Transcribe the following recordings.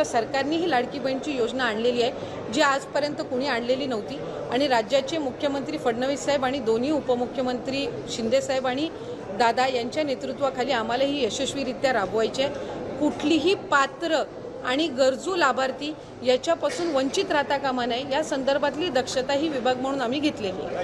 आमच्या सरकारने ही लाडकी बहीणची योजना आणलेली आहे जी आजपर्यंत कुणी आणलेली नव्हती. आणि राज्याचे मुख्यमंत्री फडणवीस साहेब आणि दोन्ही उपमुख्यमंत्री शिंदे साहेब आणि दादा यांच्या नेतृत्वाखाली आम्हाला ही यशस्वीरित्या राबवायची आहे. कुठलीही पात्र आणि गरजू लाभार्थी याच्यापासून वंचित राहता कामा नये या संदर्भातली दक्षता ही विभाग म्हणून आम्ही घेतलेली आहे.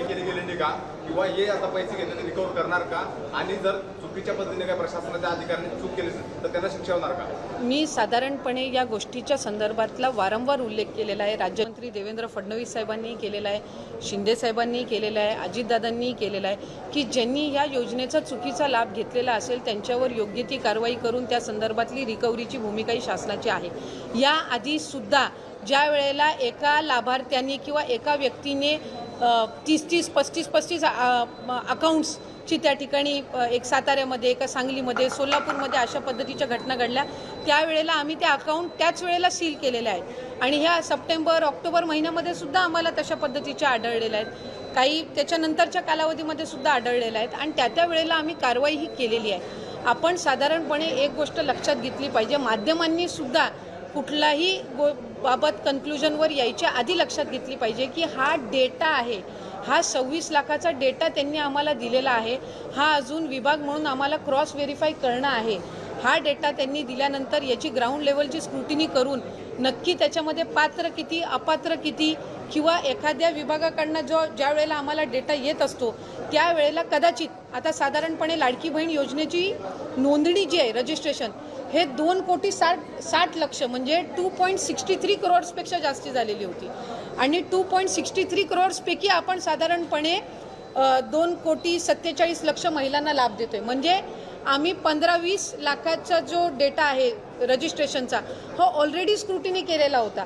चुकीच्या पद्धतीने काय प्रशासनाच्या अधिकाऱ्यांनी चूक केली तर त्यांना शिक्षा होणार का? मी साधारणपणे या गोष्टीच्या संदर्भातला वारंवार उल्लेख केलेला आहे. राज्यमंत्री देवेंद्र फडणवीस साहेबांनी केलेला आहे शिंदे साहेबांनी केलेला आहे अजितदादांनी केलेला आहे की ज्यांनी या योजनेचा चुकीचा लाभ घेतलेला असेल त्यांच्यावर योग्य ती कारवाई करून त्या संदर्भातली रिकव्हरीची भूमिकाही शासनाची आहे. याआधी सुद्धा ज्या वेळेला एका लाभार्थ्यांनी किंवा एका व्यक्तीने तीस तीस पस्तीस पस्तीस ची त्या ठिकाणी एक साताऱ्यामध्ये एका सांगलीमध्ये सोलापूरमध्ये अशा पद्धतीच्या घटना घडल्या. त्यावेळेला आम्ही त्या अकाउंट त्याच वेळेला सील केलेले आहेत. आणि ह्या सप्टेंबर ऑक्टोबर महिन्यामध्ये सुद्धा आम्हाला तशा पद्धतीच्या आढळलेल्या आहेत. काही त्याच्यानंतरच्या कालावधीमध्ये सुद्धा आढळलेल्या आहेत. आणि त्या त्या वेळेला आम्ही कारवाई ही केलेली आहे. आपण साधारणपणे एक गोष्ट लक्षात घेतली पाहिजे. माध्यमांनी सुद्धा कुठलाही गो बाबत कन्क्लुजनवर यायच्या आधी लक्षात घेतली पाहिजे की हा डेटा आहे. हा सव्वीस लाखाचा डेटा त्यांनी आम्हाला दिलेला आहे. हा अजून विभाग म्हणून आम्हाला क्रॉस व्हेरीफाय करणं आहे. हा डेटा त्यांनी दिल्यानंतर याची ग्राउंड लेवलची स्क्रुटिनी करून नक्की त्याच्यामध्ये पात्र किती अपात्र किती किंवा एखाद्या विभागाकडनं जो ज्या वेळेला आम्हाला डेटा येत असतो त्यावेळेला कदाचित आता साधारणपणे लाडकी बहीण योजनेची नोंदणी जी आहे रजिस्ट्रेशन हे दोन कोटी साठ साठ लक्ष म्हणजे टू पॉईंट सिक्स्टी थ्री करोड्सपेक्षा जास्ती झालेली होती. आणि टू पॉईंट सिक्स्टी थ्री करोड्सपैकी आपण साधारणपणे दोन कोटी सत्तेचाळीस लक्ष महिलांना लाभ देतोय. म्हणजे आम्ही पंधरा वीस लाखाचा जो डेटा आहे रजिस्ट्रेशनचा हा ऑलरेडी स्क्रुटिनी केलेला होता.